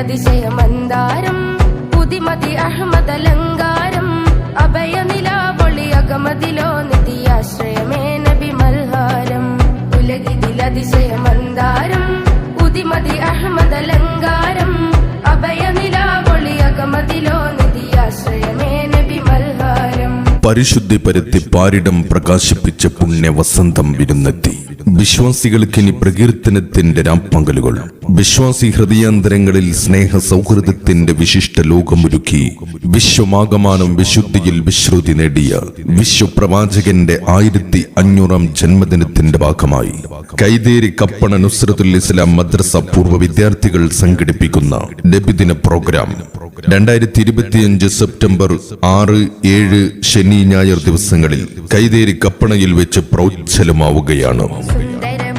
കൈതേരിലതിശയ മന്ദാരം പുതിമതി അഹമ്മദലങ്കാരം അഭയനിലാവൊളി അകമതിലോ നിധിയാശ്രയമേ നബി മൽഹാരം ഉലകിതിലതിശയ മന്ദാരം പുതിമതി അഹമ്മദലങ്കാരം അഭയനിലാവൊളി അകമതിലോ നിധിയാശ്രയമേ നബി മൽഹാരം പരിശുദ്ധി പരത്തി പാരിടം പ്രകാശിപ്പിച്ച പുണ്യ വസന്തം വിരുന്നെത്തി. വിശ്വാസികൾക്കിനി പ്രകീർത്തനത്തിന്റെ രാപ്പകലുകൾ വിശ്വാസി ഹൃദയാന്തരങ്ങളിൽ സ്നേഹ സൗഹൃദത്തിന്റെ വിശിഷ്ട ലോകമൊരുക്കി വിശ്വമാകമാനം വിശുദ്ധിയിൽ വിശ്രുതി നേടിയ വിശ്വപ്രവാചകന്റെ ആയിരത്തി അഞ്ഞൂറാം ജന്മദിനത്തിന്റെ ഭാഗമായി കൈതേരി കപ്പണ നുസ്രത്തുൽ ഇസ്ലാം മദ്രസ പൂർവ വിദ്യാർത്ഥികൾ സംഘടിപ്പിക്കുന്ന നബിദിന പ്രോഗ്രാം രണ്ടായിരത്തി ഇരുപത്തിയഞ്ച് സെപ്റ്റംബർ ആറ് ഏഴ് ശനി ഞായർ ദിവസങ്ങളിൽ കൈതേരി കപ്പണയിൽ വെച്ച് പ്രോജ്വലമാവുകയാണ് സുന്ദര